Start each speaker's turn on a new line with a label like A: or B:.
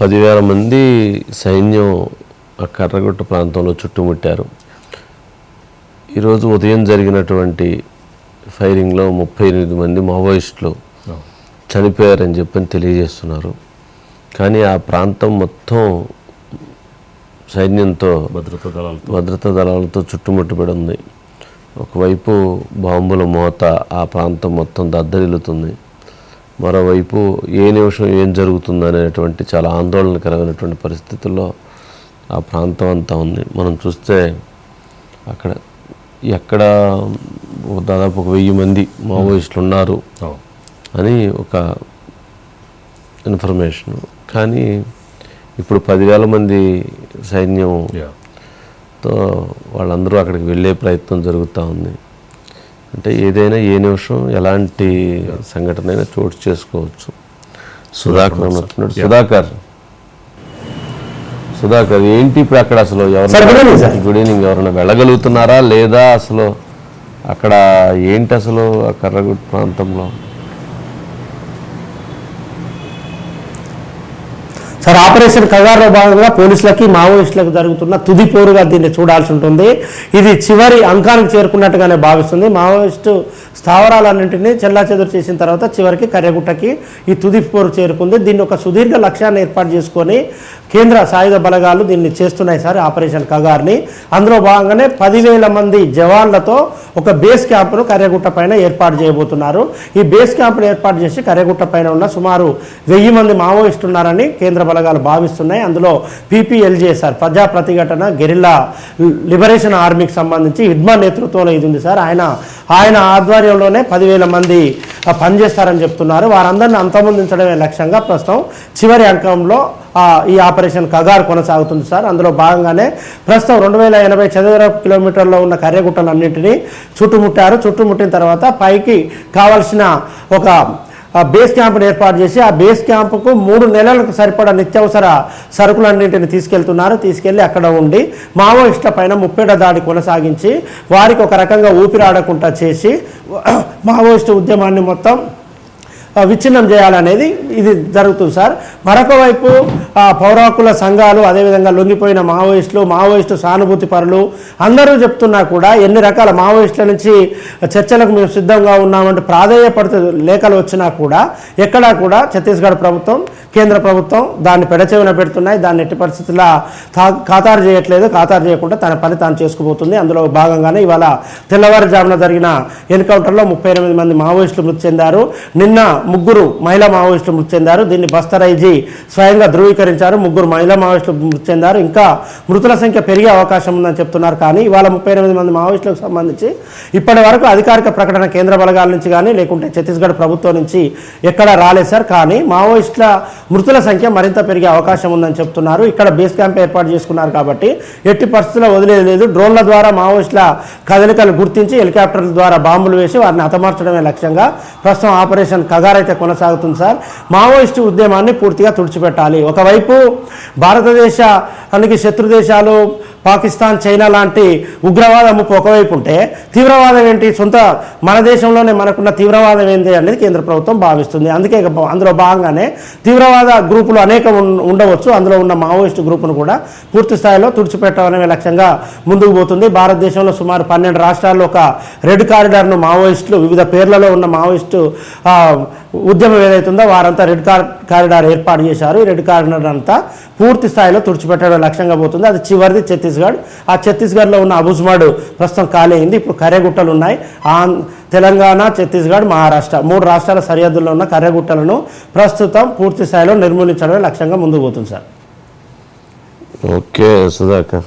A: పదివేల మంది సైన్యం ఆ కర్రగుట్ట ప్రాంతంలో చుట్టుముట్టారు. ఈరోజు ఉదయం జరిగినటువంటి ఫైరింగ్లో ముప్పై ఎనిమిది మంది మావోయిస్టులు చనిపోయారని చెప్పని తెలియజేస్తున్నారు. కానీ ఆ ప్రాంతం మొత్తం సైన్యంతో
B: భద్రతా దళాలతో.
A: భద్రతా దళాలతో చుట్టుముట్టబడి ఉంది. ఒకవైపు బాంబుల మోత ఆ ప్రాంతం మొత్తం దద్దరిల్లుతుంది. మరోవైపు ఏ నిమిషం ఏం జరుగుతుంది అనేటువంటి చాలా ఆందోళనకరమైనటువంటి పరిస్థితుల్లో ఆ ప్రాంతం అంతా ఉంది. మనం చూస్తే అక్కడ ఎక్కడ దాదాపు ఒక వెయ్యి మంది మావోయిస్టులు ఉన్నారు. అని ఒక ఇన్ఫర్మేషన్. కానీ ఇప్పుడు పదివేల మంది సైన్యం
B: యా
A: తో వాళ్ళందరూ అక్కడికి వెళ్ళే ప్రయత్నం జరుగుతూ ఉంది. అంటే ఏదైనా ఏ నిమిషం ఎలాంటి సంఘటన అయినా చోటు చేసుకోవచ్చు. సుధాకర్ అన్నట్టున్నాడు సుధాకర్. సుధాకర్ ఏంటి ఇప్పుడు అక్కడ అసలు
C: సార్.
A: గుడ్ ఈవినింగ్ ఎవరైనా వెళ్ళగలుగుతున్నారా లేదా అసలు అక్కడ ఏంటి అసలు ఆ కర్రగుట్ ప్రాంతంలో?
C: సార్ ఆపరేషన్ కగారులో భాగంగా పోలీసులకి మావోయిస్టులకు జరుగుతున్న తుది పోరుగా దీన్ని చూడాల్సి ఉంటుంది. ఇది చివరి అంకానికి చేరుకున్నట్టుగానే భావిస్తుంది. మావోయిస్టు స్థావరాలన్నింటినీ చెల్లాచెదురు చేసిన తర్వాత చివరికి కర్రెగుట్టకి ఈ తుది పోరు చేరుకుంది. దీన్ని ఒక సుదీర్ఘ లక్ష్యాన్ని ఏర్పాటు చేసుకొని కేంద్ర సాయుధ బలగాలు దీన్ని చేస్తున్నాయి సార్ ఆపరేషన్ కగార్ని. అందులో భాగంగానే పదివేల మంది జవాన్లతో ఒక బేస్ క్యాంపును కర్రెగుట్ట పైన ఏర్పాటు చేయబోతున్నారు. ఈ బేస్ క్యాంపును ఏర్పాటు చేసి కర్రెగుట్ట పైన ఉన్న సుమారు వెయ్యి మంది మావోయిస్టు ఉన్నారని కేంద్ర బలగాలు భావిస్తున్నాయి. అందులో పీపీఎల్జే సార్ ప్రజా ప్రతిఘటన గెరిల్లా లిబరేషన్ ఆర్మీకి సంబంధించి హిడ్మా నేతృత్వంలో ఇది ఉంది సార్. ఆయన ఆయన ఆధ్వర్యంలోనే పదివేల మంది పనిచేస్తారని చెప్తున్నారు. వారందరిని అంతమొందించడమే లక్ష్యంగా ప్రస్తుతం చివరి అంకంలో ఈ ఆపరేషన్ కగార్ కొనసాగుతుంది సార్. అందులో భాగంగానే ప్రస్తుతం రెండు వేల ఎనభై చదరపు కిలోమీటర్లో ఉన్న కర్రెగుట్టలన్నింటినీ చుట్టుముట్టారు. చుట్టుముట్టిన తర్వాత పైకి కావలసిన ఒక బేస్ క్యాంపును ఏర్పాటు చేసి ఆ బేస్ క్యాంపుకు మూడు నెలలకు సరిపడా నిత్యావసర సరుకులన్నింటిని తీసుకెళ్తున్నారు. తీసుకెళ్ళి అక్కడ ఉండి మావోయిస్టుల పైన ముప్పేట దాడి కొనసాగించి వారికి ఒక రకంగా ఊపిరాడకుండా చేసి మావోయిస్టు ఉద్యమాన్ని మొత్తం విచ్ఛిన్నం చేయాలనేది ఇది జరుగుతుంది సార్. మరొక వైపు పౌరాకుల సంఘాలు అదేవిధంగా లొంగిపోయిన మావోయిస్టులు మావోయిస్టు సానుభూతి పరులు అందరూ చెప్తున్నా కూడా ఎన్ని రకాల మావోయిస్టుల నుంచి చర్చలకు మేము సిద్ధంగా ఉన్నామంటే ప్రాధేయపడుతూ లేఖలు వచ్చినా కూడా ఎక్కడా కూడా ఛత్తీస్గఢ్ ప్రభుత్వం కేంద్ర ప్రభుత్వం దాన్ని పెడచెవిన పెడుతున్నాయి. దాన్ని ఎట్టి పరిస్థితుల్లో తా- ఖాతారు చేయట్లేదు. ఖాతారు చేయకుండా తన పని తాను చేసుకుపోతుంది. అందులో భాగంగానే ఇవాళ తెల్లవారుజామున జరిగిన ఎన్కౌంటర్లో ముప్పై ఎనిమిది మంది మావోయిస్టులు మృతి చెందారు. నిన్న ముగ్గురు మహిళా మావోయిస్టులు మృతి చెందారు. దీన్ని బస్తర్ ఐజీ స్వయంగా ధృవీకరించారు. ముగ్గురు మహిళా మావోయిస్టులు మృతి చెందారు. ఇంకా మృతుల సంఖ్య పెరిగే అవకాశం ఉందని చెప్తున్నారు. కానీ ఇవాళ ముప్పై ఎనిమిది మంది మావోయిస్టులకు సంబంధించి ఇప్పటి వరకు అధికారిక ప్రకటన కేంద్ర బలగాల నుంచి కానీ లేకుంటే ఛత్తీస్గఢ్ ప్రభుత్వం నుంచి ఎక్కడా రాలేదు సార్. కానీ మావోయిస్టుల మృతుల సంఖ్య మరింత పెరిగే అవకాశం ఉందని చెప్తున్నారు. ఇక్కడ బేస్ క్యాంప్ ఏర్పాటు చేసుకున్నారు కాబట్టి ఎట్టి పరిస్థితుల్లో వదిలేదు లేదు. డ్రోన్ల ద్వారా మావోయిస్టుల కదలికలు గుర్తించి హెలికాప్టర్ల ద్వారా బాంబులు వేసి వారిని హతమార్చడమే లక్ష్యంగా ప్రస్తుతం ఆపరేషన్ కగార్ అయితే కొనసాగుతుంది సార్. మావోయిస్టు ఉద్యమాన్ని పూర్తిగా తుడిచిపెట్టాలి. ఒకవైపు భారతదేశానికి శత్రు దేశాలు పాకిస్తాన్ చైనా లాంటి ఉగ్రవాదం ఒకవైపు ఉంటే తీవ్రవాదం ఏంటి? సొంత మన దేశంలోనే మనకున్న తీవ్రవాదం ఏంటి అనేది కేంద్ర ప్రభుత్వం భావిస్తుంది. అందుకే అందులో భాగంగానే తీవ్రవాద గ్రూపులు అనేక ఉండవచ్చు. అందులో ఉన్న మావోయిస్టు గ్రూపును కూడా పూర్తి స్థాయిలో తుడిచిపెట్టడమే లక్ష్యంగా ముందుకు పోతుంది. భారతదేశంలో సుమారు పన్నెండు రాష్ట్రాల్లో ఒక రెడ్ కారిడార్ను మావోయిస్టులు వివిధ పేర్లలో ఉన్న మావోయిస్టు ఉద్యమం ఏదైతుందో వారంతా రెడ్ కార్ కారిడార్ ఏర్పాటు చేశారు. ఈ రెడ్ కారిడార్ అంతా పూర్తి స్థాయిలో తుడిచిపెట్టడం లక్ష్యంగా పోతుంది. అది చివరిది ఛత్తీస్గఢ్. ఆ ఛత్తీస్గఢ్లో ఉన్న అబుజ్మాడు ప్రస్తుతం ఖాళీ అయింది. ఇప్పుడు కర్రెగుట్టలు ఉన్నాయి. ఆం తెలంగాణ ఛత్తీస్గఢ్ మహారాష్ట్ర మూడు రాష్ట్రాల సరిహద్దుల్లో ఉన్న కర్రెగుట్టలను ప్రస్తుతం పూర్తి స్థాయిలో నిర్మూలించడమే లక్ష్యంగా ముందుకు పోతుంది సార్.
A: ఓకే సుధాకర్.